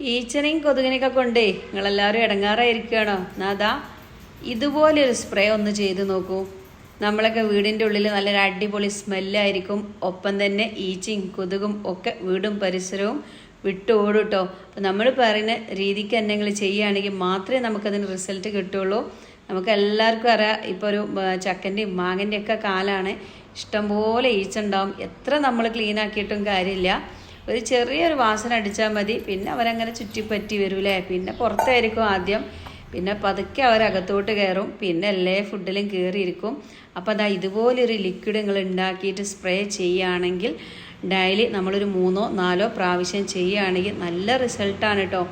ഈച്ചനെയും കൊതുകിനെയൊക്കെ കൊണ്ടേ നിങ്ങളെല്ലാവരും ഇടങ്ങാറായിരിക്കുകയാണോ? ഇതുപോലെ ഒരു സ്പ്രേ ഒന്ന് ചെയ്ത് നോക്കൂ. നമ്മളൊക്കെ വീടിന്റെ ഉള്ളിൽ നല്ലൊരു അടിപൊളി സ്മെല്ലായിരിക്കും ഒപ്പം തന്നെ ഈച്ചയും കൊതുകും ഒക്കെ വീടും പരിസരവും വിട്ടോടും കേട്ടോ അപ്പം നമ്മൾ പറയുന്ന രീതിക്ക് തന്നെ നിങ്ങൾ ചെയ്യുകയാണെങ്കിൽ മാത്രമേ നമുക്കതിന് റിസൾട്ട് കിട്ടുള്ളൂ നമുക്ക് എല്ലാവർക്കും അറിയാം ഇപ്പോൾ ഒരു ചക്കന്റെയും മാങ്ങന്റെയും ഒക്കെ കാലാണ് ഇഷ്ടംപോലെ ഈച്ച ഉണ്ടാവും. എത്ര നമ്മൾ ക്ലീൻ ആക്കിയിട്ടും കാര്യമില്ല. ഒരു ചെറിയൊരു വാസന അടിച്ചാൽ മതി. പിന്നെ അവരങ്ങനെ ചുറ്റിപ്പറ്റി വരൂലേ? പിന്നെ പുറത്തായിരിക്കും ആദ്യം. പിന്നെ പതുക്കെ അവരകത്തോട്ട് കയറും. പിന്നെ എല്ലാ ഫുഡിലും കയറിയിരിക്കും. അപ്പോൾ അതാ ഇതുപോലൊരു ലിക്വിഡ് നിങ്ങൾ ഉണ്ടാക്കിയിട്ട് സ്പ്രേ ചെയ്യുകയാണെങ്കിൽ ഡെയിലി നമ്മളൊരു മൂന്നോ നാലോ പ്രാവശ്യം ചെയ്യുകയാണെങ്കിൽ നല്ല റിസൾട്ടാണ് കേട്ടോ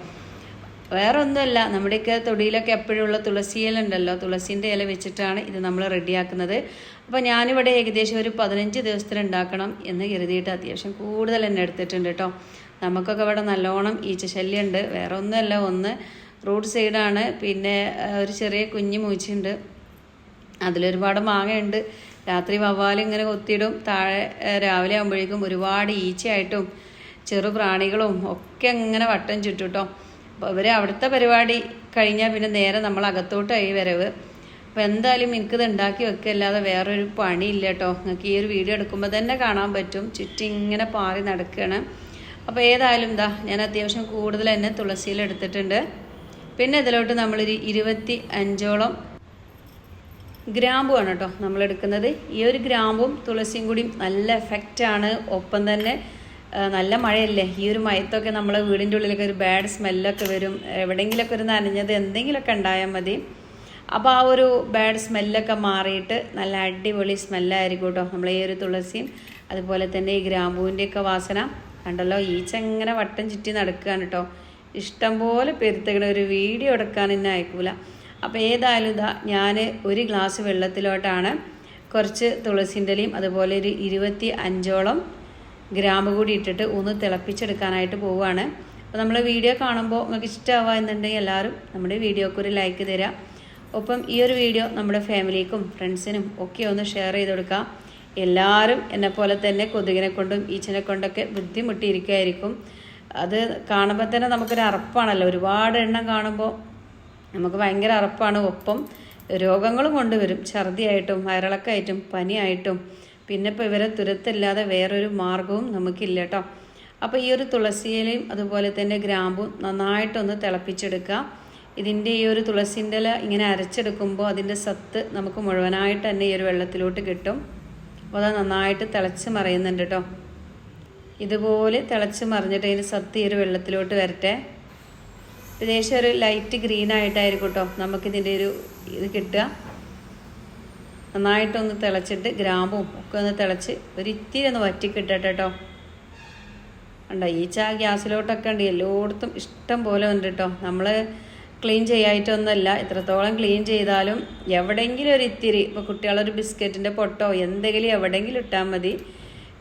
വേറെ ഒന്നുമല്ല നമ്മുടെയൊക്കെ തൊടിയിലൊക്കെ എപ്പോഴുള്ള തുളസി ഇല ഉണ്ടല്ലോ തുളസീന്റെ ഇല വെച്ചിട്ടാണ് ഇത് നമ്മൾ റെഡിയാക്കുന്നത്. അപ്പോൾ ഞാനിവിടെ ഏകദേശം ഒരു പതിനഞ്ച് ദിവസത്തിൽ ഉണ്ടാക്കണം എന്ന് കരുതിയിട്ട് അത്യാവശ്യം കൂടുതൽ തന്നെ എടുത്തിട്ടുണ്ട് കേട്ടോ. നമുക്കൊക്കെ ഇവിടെ നല്ലോണം ഈച്ചശല്യമുണ്ട്. വേറെ ഒന്നുമല്ല ഒന്ന് റോഡ് സൈഡാണ്. പിന്നെ ഒരു ചെറിയ കുഞ്ഞു മൂച്ചുണ്ട് അതിലൊരുപാട് മാങ്ങയുണ്ട്. രാത്രി വവ്വാൽ ഇങ്ങനെ കൊത്തിയിടും. താഴെ രാവിലെ ആകുമ്പോഴേക്കും ഒരുപാട് ഈച്ചയായിട്ടും ചെറു പ്രാണികളും ഒക്കെ ഇങ്ങനെ വട്ടം ചുറ്റും കേട്ടോ. അപ്പോൾ ഇവർ അവിടുത്തെ പരിപാടി കഴിഞ്ഞാൽ പിന്നെ നേരെ നമ്മൾ അകത്തോട്ടായി വരവ്. അപ്പോൾ എന്തായാലും എനിക്കിത് ഉണ്ടാക്കി വെക്കല്ലാതെ വേറൊരു പണിയില്ല കേട്ടോ. നിങ്ങൾക്ക് ഈ ഒരു വീഡിയോ എടുക്കുമ്പോൾ തന്നെ കാണാൻ പറ്റും. ചുറ്റി ഇങ്ങനെ പാറി നടക്കുകയാണ് അപ്പോൾ ഏതായാലും എന്താ ഞാൻ അത്യാവശ്യം കൂടുതൽ തന്നെ തുളസിയിൽ എടുത്തിട്ടുണ്ട്. പിന്നെ ഇതിലോട്ട് നമ്മളൊരു ഇരുപത്തി അഞ്ചോളം ഗ്രാമ്പുമാണ് കേട്ടോ നമ്മളെടുക്കുന്നത്. ഈ ഒരു ഗ്രാമ്പും തുളസിയും കൂടി നല്ല എഫക്റ്റാണ് ഒപ്പം തന്നെ നല്ല മഴയല്ലേ? ഈ ഒരു മയത്തൊക്കെ നമ്മളെ വീടിന്റെ ഉള്ളിലൊക്കെ ഒരു ബാഡ് സ്മെല്ലൊക്കെ വരും. എവിടെയെങ്കിലൊക്കെ ഒരു നനഞ്ഞത് എന്തെങ്കിലുമൊക്കെ ഉണ്ടായാൽ മതി. അപ്പോൾ ആ ഒരു ബാഡ് സ്മെല്ലൊക്കെ മാറിയിട്ട് നല്ല അടിപൊളി സ്മെല്ലായിരിക്കും കേട്ടോ നമ്മൾ ഈ ഒരു തുളസിയും. അതുപോലെ തന്നെ ഈ ഗ്രാമ്പൂവിന്റെയൊക്കെ വാസന. കണ്ടല്ലോ ഈ ഇങ്ങനെ വട്ടം ചുറ്റി നടക്കുകയാണ് കേട്ടോ. ഇഷ്ടം പോലെ പെരുത്തകണ ഒരു വീഡിയോ എടുക്കാൻ എന്നെ അയക്കൂല. അപ്പോൾ ഏതായാലും ഇതാ ഞാൻ ഒരു ഗ്ലാസ് വെള്ളത്തിലോട്ടാണ് കുറച്ച് തുളസിന്റെ അതുപോലെ ഒരു ഇരുപത്തി അഞ്ചോളം ഗ്രാമ്പ് കൂടി ഇട്ടിട്ട് ഒന്ന് തിളപ്പിച്ചെടുക്കാനായിട്ട് പോവുകയാണ്. അപ്പോൾ നമ്മൾ വീഡിയോ കാണുമ്പോൾ നിങ്ങൾക്ക് ഇഷ്ടമാവുക എന്നുണ്ടെങ്കിൽ എല്ലാവരും നമ്മുടെ വീഡിയോക്ക് ഒരു ലൈക്ക് തരാം. ഒപ്പം ഈ ഒരു വീഡിയോ നമ്മുടെ ഫാമിലിക്കും ഫ്രണ്ട്സിനും ഒക്കെ ഒന്ന് ഷെയർ ചെയ്ത് കൊടുക്കാം. എല്ലാവരും എന്നെപ്പോലെ തന്നെ കൊതുകിനെ കൊണ്ടും ഈച്ചനെ കൊണ്ടൊക്കെ ബുദ്ധിമുട്ടിയിരിക്കുമായിരിക്കും അത് കാണുമ്പോൾ തന്നെ നമുക്കൊരു അറപ്പാണല്ലോ. ഒരുപാട് എണ്ണം കാണുമ്പോൾ നമുക്ക് ഭയങ്കര അറപ്പാണ്. ഒപ്പം രോഗങ്ങളും കൊണ്ടുവരും. ഛർദിയായിട്ടും വയറിളക്കായിട്ടും പനിയായിട്ടും. പിന്നെ ഇപ്പോൾ ഇവരെ തുരത്തില്ലാതെ വേറൊരു മാർഗവും നമുക്കില്ല കേട്ടോ അപ്പോൾ ഈ ഒരു തുളസിയിലയും അതുപോലെ തന്നെ ഗ്രാമ്പും നന്നായിട്ടൊന്ന് തിളപ്പിച്ചെടുക്കുക. ഇതിന്റെ ഈ ഒരു തുളസിന്റെ ഇല ഇങ്ങനെ അരച്ചെടുക്കുമ്പോൾ അതിന്റെ സത്ത് നമുക്ക് മുഴുവനായിട്ട് തന്നെ ഈ ഒരു വെള്ളത്തിലോട്ട് കിട്ടും. അപ്പോൾ അത് നന്നായിട്ട് തിളച്ച് മറിയുന്നുണ്ട് കേട്ടോ ഇതുപോലെ തിളച്ച് മറിഞ്ഞിട്ട് അതിന്റെ സത്ത് ഈ ഒരു വെള്ളത്തിലോട്ട് വരട്ടെ. ഏകദേശം ഒരു ലൈറ്റ് ഗ്രീൻ ആയിട്ടായിരിക്കും കേട്ടോ നമുക്കിതിന്റെ ഒരു ഇത് കിട്ടുക. നന്നായിട്ടൊന്ന് തിളച്ചിട്ട് ഗ്രാമ്പും ഒക്കെ ഒന്ന് തിളച്ച് ഒരു ഇത്തിരി ഒന്ന് വറ്റിക്കിട്ടട്ടെ കേട്ടോ ഉണ്ടോ ഈച്ച ഗ്യാസിലോട്ടൊക്കെ ഉണ്ട്. എല്ലായിടത്തും ഇഷ്ടം പോലെ ഉണ്ട് കേട്ടോ നമ്മൾ ക്ലീൻ ചെയ്യായിട്ടൊന്നുമല്ല. ഇത്രത്തോളം ക്ലീൻ ചെയ്താലും എവിടെയെങ്കിലും ഒരു ഇത്തിരി ഇപ്പോൾ കുട്ടികളൊരു ബിസ്ക്കറ്റിന്റെ പൊട്ടോ എന്തെങ്കിലും എവിടെയെങ്കിലും ഇട്ടാൽ മതി.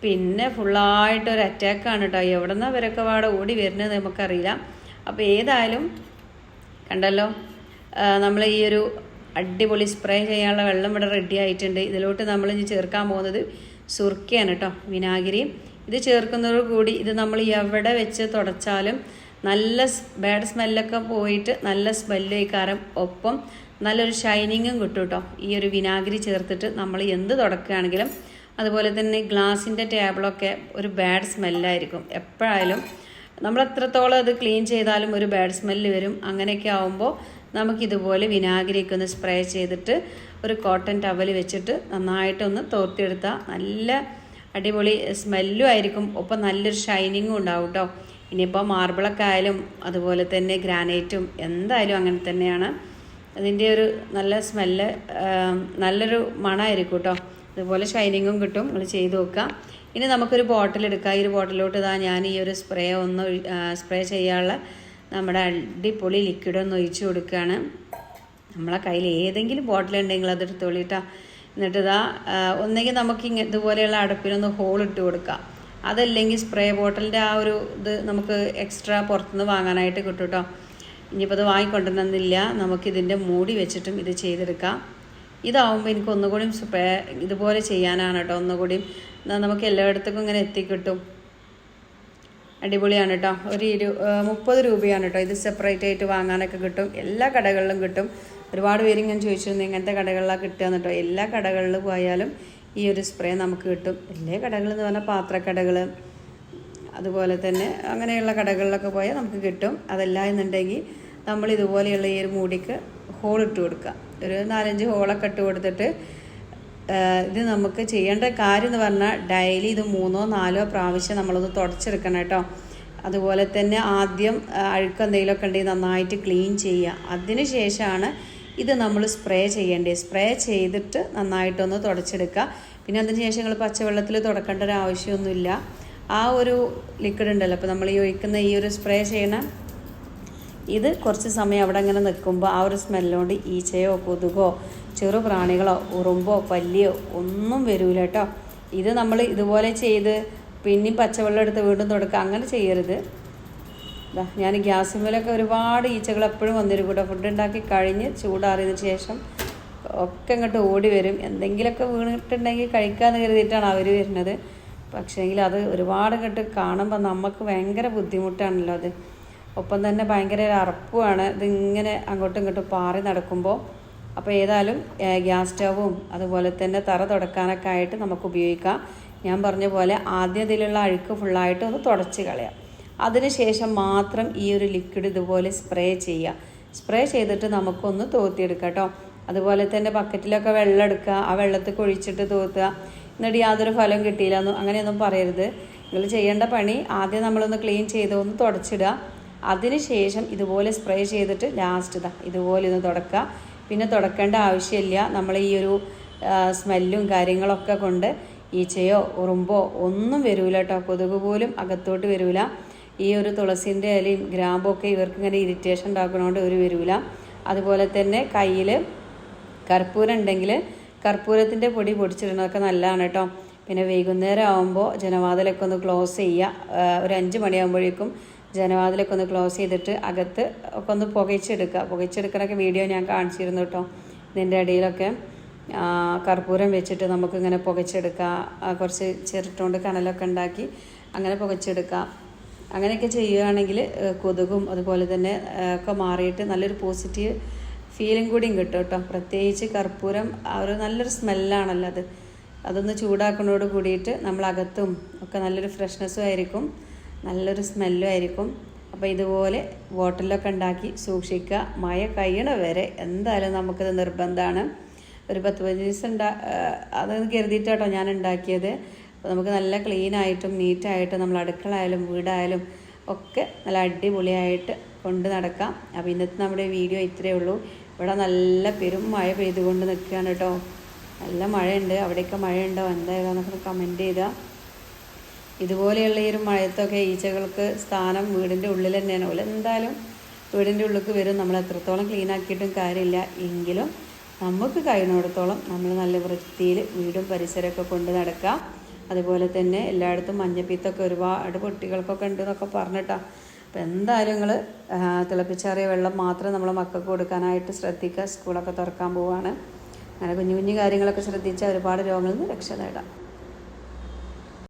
പിന്നെ ഫുള്ളായിട്ട് ഒരു അറ്റാക്കാണ് കേട്ടോ എവിടെ നിന്നാണ് അവരൊക്കെ വാടെ ഓടി വരുന്നത് നമുക്കറിയില്ല. അപ്പോൾ ഏതായാലും കണ്ടല്ലോ നമ്മൾ ഈ ഒരു അടിപൊളി സ്പ്രേ ചെയ്യാനുള്ള വെള്ളം ഇവിടെ റെഡി ആയിട്ടുണ്ട്. ഇതിലോട്ട് നമ്മൾ ഇനി ചേർക്കാൻ പോകുന്നത് സുർക്കയാണ് കേട്ടോ വിനാഗിരി. ഇത് ചേർക്കുന്നതോട് കൂടി ഇത് നമ്മൾ എവിടെ വെച്ച് തുടച്ചാലും നല്ല ബാഡ് സ്മെല്ലൊക്കെ പോയിട്ട് നല്ല സ്മെല്ല് കാരം ഒപ്പം നല്ലൊരു ഷൈനിങ്ങും കിട്ടും കേട്ടോ ഈ ഒരു വിനാഗിരി ചേർത്തിട്ട് നമ്മൾ എന്ത് തുടക്കുകയാണെങ്കിലും അതുപോലെ തന്നെ ഗ്ലാസിന്റെ ടേബിളൊക്കെ ഒരു ബാഡ് സ്മെല്ലായിരിക്കും എപ്പോഴായാലും നമ്മൾ എത്രത്തോളം അത് ക്ലീൻ ചെയ്താലും ഒരു ബാഡ് സ്മെല്ല് വരും. അങ്ങനെയൊക്കെ ആവുമ്പോൾ നമുക്കിതുപോലെ വിനാഗിരിയൊക്കെ ഒന്ന് സ്പ്രേ ചെയ്തിട്ട് ഒരു കോട്ടൺ ടവൽ വെച്ചിട്ട് നന്നായിട്ടൊന്ന് തോർത്തിയെടുത്താൽ നല്ല അടിപൊളി സ്മെല്ലും ആയിരിക്കും. ഒപ്പം നല്ലൊരു ഷൈനിങ്ങും ഉണ്ടാവും കേട്ടോ ഇനിയിപ്പോൾ മാർബിളൊക്കെ ആയാലും അതുപോലെ തന്നെ ഗ്രാനൈറ്റും എന്തായാലും അങ്ങനെ തന്നെയാണ്. അതിന്റെ ഒരു നല്ല സ്മെല്ല് നല്ലൊരു മണമായിരിക്കും കേട്ടോ അതുപോലെ ഷൈനിങ്ങും കിട്ടും. നിങ്ങൾ ചെയ്ത് നോക്കുക. ഇനി നമുക്കൊരു ബോട്ടിൽ എടുക്കാം. ഈ ഒരു ബോട്ടിലോട്ട് ഇതാ ഞാൻ ഈ ഒരു സ്പ്രേ ഒന്ന് സ്പ്രേ ചെയ്യാനുള്ള നമ്മുടെ അടിപൊളി ലിക്വിഡ് ഒന്ന് ഒഴിച്ച് കൊടുക്കുകയാണ്. നമ്മളെ കയ്യിൽ ഏതെങ്കിലും ബോട്ടിൽ ഉണ്ടെങ്കിൽ അതെടുത്തോളിട്ടാ എന്നിട്ട് ഇതാ ഒന്നെങ്കിൽ നമുക്ക് ഇങ്ങനെ ഇതുപോലെയുള്ള അടുപ്പിനൊന്ന് ഹോൾ ഇട്ട് കൊടുക്കാം. അതല്ലെങ്കിൽ സ്പ്രേ ബോട്ടിലിന്റെ ആ ഒരു ഇത് നമുക്ക് എക്സ്ട്രാ പുറത്തുനിന്ന് വാങ്ങാനായിട്ട് കിട്ടും കേട്ടോ ഇനിയിപ്പോൾ അത് വാങ്ങിക്കൊണ്ടിരുന്നില്ല നമുക്കിതിന്റെ മൂടി വെച്ചിട്ടും ഇത് ചെയ്തെടുക്കാം. ഇതാവുമ്പോൾ എനിക്ക് ഒന്നുകൂടി സ്പ്രേ ഇതുപോലെ ചെയ്യാനാണ് കേട്ടോ ഒന്നുകൂടി എന്നാ നമുക്ക് എല്ലായിടത്തേക്കും ഇങ്ങനെ എത്തിക്കിട്ടും. അടിപൊളിയാണ് കേട്ടോ ഒരു ഇരു മുപ്പത് രൂപയാണ് കേട്ടോ ഇത് സെപ്പറേറ്റ് ആയിട്ട് വാങ്ങാനൊക്കെ കിട്ടും. എല്ലാ കടകളിലും കിട്ടും. ഒരുപാട് പേര് ഇങ്ങനെ ചോദിച്ചിരുന്നു ഇങ്ങനത്തെ കടകളിലാണ് കിട്ടുക കേട്ടോ എല്ലാ കടകളിൽ പോയാലും ഈ ഒരു സ്പ്രേ നമുക്ക് കിട്ടും. എല്ലാ കടകളിൽ എന്ന് പറഞ്ഞാൽ പാത്രക്കടകൾ അതുപോലെ തന്നെ അങ്ങനെയുള്ള കടകളിലൊക്കെ പോയാൽ നമുക്ക് കിട്ടും. അതല്ല എന്നുണ്ടെങ്കിൽ നമ്മൾ ഇതുപോലെയുള്ള ഈ ഒരു മൂടിക്ക് ഹോൾ ഇട്ട് കൊടുക്കുക ഒരു നാലഞ്ച് ഹോളൊക്കെ ഇട്ട് കൊടുത്തിട്ട് ഇത് നമുക്ക് ചെയ്യേണ്ട കാര്യം എന്ന് പറഞ്ഞാൽ ഡെയിലി ഇത് മൂന്നോ നാലോ പ്രാവശ്യം നമ്മളൊന്ന് തുടച്ചെടുക്കണം കേട്ടോ. അതുപോലെ തന്നെ ആദ്യം അഴുക്ക് എന്തെങ്കിലുമൊക്കെ ഉണ്ടെങ്കിൽ നന്നായിട്ട് ക്ലീൻ ചെയ്യുക. അതിന് ശേഷമാണ് ഇത് നമ്മൾ സ്പ്രേ ചെയ്യേണ്ടത്. സ്പ്രേ ചെയ്തിട്ട് നന്നായിട്ടൊന്ന് തുടച്ചെടുക്കുക. പിന്നെ അതിന് ശേഷം നിങ്ങൾ പച്ചവെള്ളത്തിൽ തുടക്കേണ്ട ഒരു ആവശ്യമൊന്നുമില്ല. ആ ഒരു ലിക്വിഡ് ഉണ്ടല്ലോ അപ്പോൾ നമ്മൾ ഈ ഒഴിക്കുന്ന ഈ ഒരു സ്പ്രേ ചെയ്യണം ഇത് കുറച്ച് സമയം അവിടെ അങ്ങനെ നിൽക്കുമ്പോൾ ആ ഒരു സ്മെല്ലുകൊണ്ട് ഈച്ചയോ കൊതുകോ ചെറു പ്രാണികളോ ഉറുമ്പോ പല്ലിയോ ഒന്നും വരൂല കേട്ടോ. ഇത് നമ്മൾ ഇതുപോലെ ചെയ്ത് പിന്നെയും പച്ചവെള്ളം എടുത്ത് വീണ്ടും തുടക്കുക അങ്ങനെ ചെയ്യരുത്. ഞാൻ ഗ്യാസിന്മേലൊക്കെ ഒരുപാട് ഈച്ചകൾ എപ്പോഴും വന്നിരും കൂട്ടോ. ഫുഡ് ഉണ്ടാക്കി കഴിഞ്ഞ് ചൂടാറിയതിന് ശേഷം ഒക്കെ ഇങ്ങോട്ട് ഓടി വരും. എന്തെങ്കിലുമൊക്കെ വീണിട്ടുണ്ടെങ്കിൽ കഴിക്കാമെന്ന് കരുതിയിട്ടാണ് അവർ വരുന്നത്. പക്ഷേങ്കിൽ അത് ഒരുപാട് ഇങ്ങോട്ട് കാണുമ്പോൾ നമുക്ക് ഭയങ്കര ബുദ്ധിമുട്ടാണല്ലോ അത്. ഒപ്പം തന്നെ ഭയങ്കര ഒരു അറപ്പുമാണ്. ഇതിങ്ങനെ അങ്ങോട്ടും ഇങ്ങോട്ടും പാറി നടക്കുമ്പോൾ അപ്പോൾ ഏതായാലും ഗ്യാസ് സ്റ്റവും അതുപോലെ തന്നെ തറ തുടക്കാനൊക്കെ ആയിട്ട് നമുക്ക് ഉപയോഗിക്കാം. ഞാൻ പറഞ്ഞ പോലെ ആദ്യം ഇതിലുള്ള അഴുക്ക് ഫുള്ളായിട്ട് ഒന്ന് തുടച്ച് കളയാം. അതിനുശേഷം മാത്രം ഈ ഒരു ലിക്വിഡ് ഇതുപോലെ സ്പ്രേ ചെയ്യുക സ്പ്രേ ചെയ്തിട്ട് നമുക്കൊന്ന് തോത്തിയെടുക്കാം കേട്ടോ. അതുപോലെ തന്നെ ബക്കറ്റിലൊക്കെ വെള്ളം എടുക്കുക ആ വെള്ളത്തിൽ കൊഴിച്ചിട്ട് തോത്തുക. എന്നിട്ട് യാതൊരു ഫലം കിട്ടിയില്ല എന്നും അങ്ങനെയൊന്നും പറയരുത്. നിങ്ങൾ ചെയ്യേണ്ട പണി ആദ്യം നമ്മളൊന്ന് ക്ലീൻ ചെയ്ത് ഒന്ന് തുടച്ചിടുക. അതിനുശേഷം ഇതുപോലെ സ്പ്രേ ചെയ്തിട്ട് ലാസ്റ്റ് ഇതാ ഇതുപോലെ ഒന്ന് തുടക്കുക. പിന്നെ തുടക്കേണ്ട ആവശ്യമില്ല. നമ്മൾ ഈ ഒരു സ്മെല്ലും കാര്യങ്ങളൊക്കെ കൊണ്ട് ഈച്ചയോ ഉറുമ്പോ ഒന്നും വരൂല കേട്ടോ കൊതുക് പോലും അകത്തോട്ട് വരൂല. ഈ ഒരു തുളസിന്റെ ഇലയും ഗ്രാമ്പൊക്കെ ഇവർക്ക് ഇങ്ങനെ ഇറിറ്റേഷൻ ഉണ്ടാക്കുന്നതുകൊണ്ട് ഒരു വരൂല. അതുപോലെ തന്നെ കയ്യിൽ കർപ്പൂരം ഉണ്ടെങ്കിൽ കർപ്പൂരത്തിന്റെ പൊടി പൊടിച്ചിടുന്നതൊക്കെ നല്ലതാണ് കേട്ടോ പിന്നെ വൈകുന്നേരം ആകുമ്പോൾ ജനവാതിലൊക്കെ ഒന്ന് ക്ലോസ് ചെയ്യുക. ഒരു അഞ്ച് മണിയാകുമ്പോഴേക്കും ജനവാതിലൊക്കെ ഒന്ന് ക്ലോസ് ചെയ്തിട്ട് അകത്ത് ഒക്കെ ഒന്ന് പുകച്ചെടുക്കുക പുകച്ചെടുക്കണൊക്കെ വീഡിയോ ഞാൻ കാണിച്ചിരുന്നു കേട്ടോ ഇതിന്റെ ഇടയിലൊക്കെ കർപ്പൂരം വെച്ചിട്ട് നമുക്കിങ്ങനെ പുകച്ചെടുക്കാം ആ, കുറച്ച് ചിരട്ടുകൊണ്ട് കനലൊക്കെ ഉണ്ടാക്കി അങ്ങനെ പുകച്ചെടുക്കാം അങ്ങനെയൊക്കെ ചെയ്യുകയാണെങ്കിൽ കൊതുകും അതുപോലെ തന്നെ ഒക്കെ മാറിയിട്ട് നല്ലൊരു പോസിറ്റീവ് ഫീലും കൂടിയും കിട്ടും കേട്ടോ പ്രത്യേകിച്ച് കർപ്പൂരം ഒരു നല്ലൊരു സ്മെല്ലാണല്ലോ അത്. അതൊന്ന് ചൂടാക്കുന്നതോട് കൂടിയിട്ട് നമ്മളകത്തും ഒക്കെ നല്ലൊരു ഫ്രഷ്നെസ്സും ആയിരിക്കും. നല്ലൊരു സ്മെല്ലും ആയിരിക്കും. അപ്പോൾ ഇതുപോലെ ബോട്ടിലൊക്കെ ഉണ്ടാക്കി സൂക്ഷിക്കുക. മഴ കഴിയണ വരെ എന്തായാലും നമുക്കിത് നിർബന്ധമാണ്. ഒരു പത്ത് പതിനഞ്ച് ദിവസം ഉണ്ടാ അത് കരുതിയിട്ടാട്ടോ ഞാൻ ഉണ്ടാക്കിയത്. അപ്പോൾ നമുക്ക് നല്ല ക്ലീനായിട്ടും നീറ്റായിട്ടും നമ്മൾ അടുക്കളയായാലും വീടായാലും ഒക്കെ നല്ല അടിപൊളിയായിട്ട് കൊണ്ട് നടക്കാം. അപ്പോൾ ഇന്നത്തെ നമ്മുടെ വീഡിയോ ഇത്രയേ ഉള്ളൂ. ഇവിടെ നല്ല പെരും മഴ പെയ്തുകൊണ്ട് നിൽക്കുകയാണ് കേട്ടോ. നല്ല മഴയുണ്ട്. അവിടെയൊക്കെ മഴയുണ്ടോ? എന്തായാലും എന്നൊക്കെ കമന്റ് ചെയ്താൽ ഇതുപോലെയുള്ള ഈ ഒരു മഴയത്തൊക്കെ ഈച്ചകൾക്ക് സ്ഥാനം വീടിന്റെ ഉള്ളിൽ തന്നെയാണ്. പോലെ എന്തായാലും വീടിന്റെ ഉള്ളിലേക്ക് വരും. നമ്മൾ എത്രത്തോളം ക്ലീൻ ആക്കിയിട്ടും കാര്യമില്ല. എങ്കിലും നമുക്ക് കഴിയുന്നിടത്തോളം നമ്മൾ നല്ല വൃത്തിയിൽ വീടും പരിസരമൊക്കെ കൊണ്ട് നടക്കുക അതുപോലെ തന്നെ എല്ലായിടത്തും മഞ്ഞപ്പീത്തൊക്കെ ഒരുപാട് കുട്ടികൾക്കൊക്കെ ഉണ്ട് എന്നൊക്കെ പറഞ്ഞിട്ടാ. അപ്പോൾ എന്തായാലും നിങ്ങൾ തിളപ്പിച്ചാറിയ വെള്ളം മാത്രം നമ്മൾ മക്കൾക്ക് കൊടുക്കാനായിട്ട് ശ്രദ്ധിക്കുക. സ്കൂളൊക്കെ തുറക്കാൻ പോവുകയാണ് അങ്ങനെ കുഞ്ഞു കുഞ്ഞു കാര്യങ്ങളൊക്കെ ശ്രദ്ധിച്ചാൽ ഒരുപാട് രോഗങ്ങളിൽ നിന്ന് രക്ഷ നേടാം.